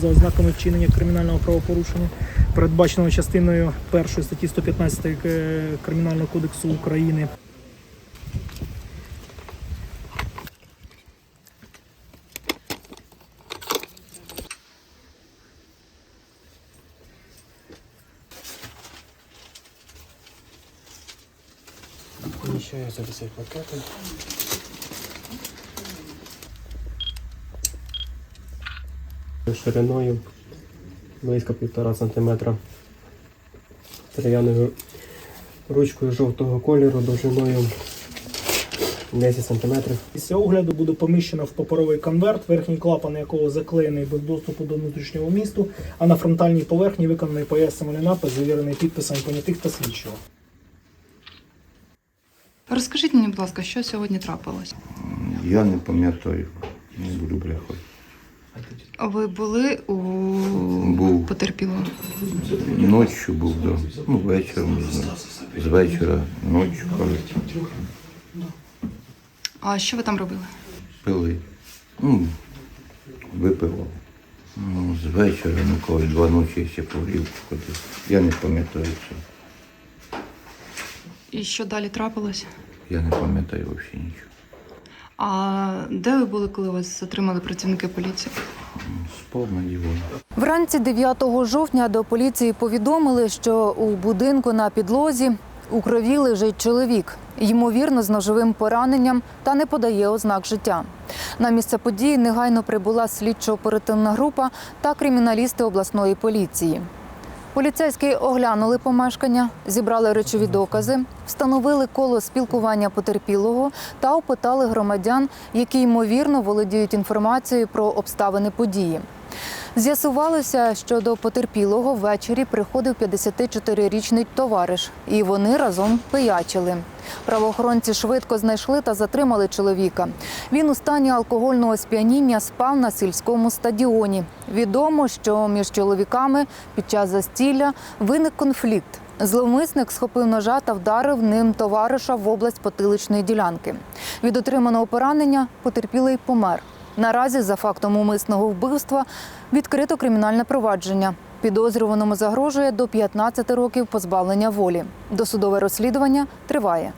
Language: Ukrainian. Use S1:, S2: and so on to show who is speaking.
S1: за ознаками вчинення кримінального правопорушення, передбаченого частиною 1 статті 115 е, Кримінального кодексу України.
S2: До цих пакетів. Шириною близько півтора сантиметра. Дерев'яною ручкою жовтого кольору довжиною 10 сантиметрів.
S1: Після огляду буде поміщено в паперовий конверт, верхній клапан якого заклеєний без доступу до внутрішнього місту, а на фронтальній поверхні виконаний пояснювальний напис, завірений підписом понятих та слідчого.
S3: Розкажіть мені, будь ласка, що сьогодні трапилось?
S4: Я не пам'ятаю, не буду брехати.
S3: Ви були у
S4: Був.
S3: потерпілого?
S4: Ночі був, да. ну вечором, не знаю. з вечора, ночі, кажуть,
S3: А що ви там робили?
S4: пили. Ну, випивав. Ну, з вечора, ну коли два ночі ще погрів ходив. Я не пам'ятаю це.
S3: І що далі трапилось?
S4: Я не пам'ятаю взагалі нічого.
S3: А де ви були, коли вас затримали працівники поліції?
S4: Спав на дивані.
S5: Вранці 9 жовтня до поліції повідомили, що у будинку на підлозі у крові лежить чоловік, ймовірно, з ножовим пораненням та не подає ознак життя. На місце події негайно прибула слідчо-оперативна група та криміналісти обласної поліції. Поліцейські оглянули помешкання, зібрали речові докази, встановили коло спілкування потерпілого та опитали громадян, які ймовірно володіють інформацією про обставини події. З'ясувалося, що до потерпілого ввечері приходив 54-річний товариш, і вони разом пиячили. Правоохоронці швидко знайшли та затримали чоловіка. Він у стані алкогольного сп'яніння спав на сільському стадіоні. Відомо, що між чоловіками під час застілля виник конфлікт. Зловмисник схопив ножа та вдарив ним товариша в область потиличної ділянки. Від отриманого поранення потерпілий помер. Наразі за фактом умисного вбивства відкрито кримінальне провадження. Підозрюваному загрожує до 15 років позбавлення волі. Досудове розслідування триває.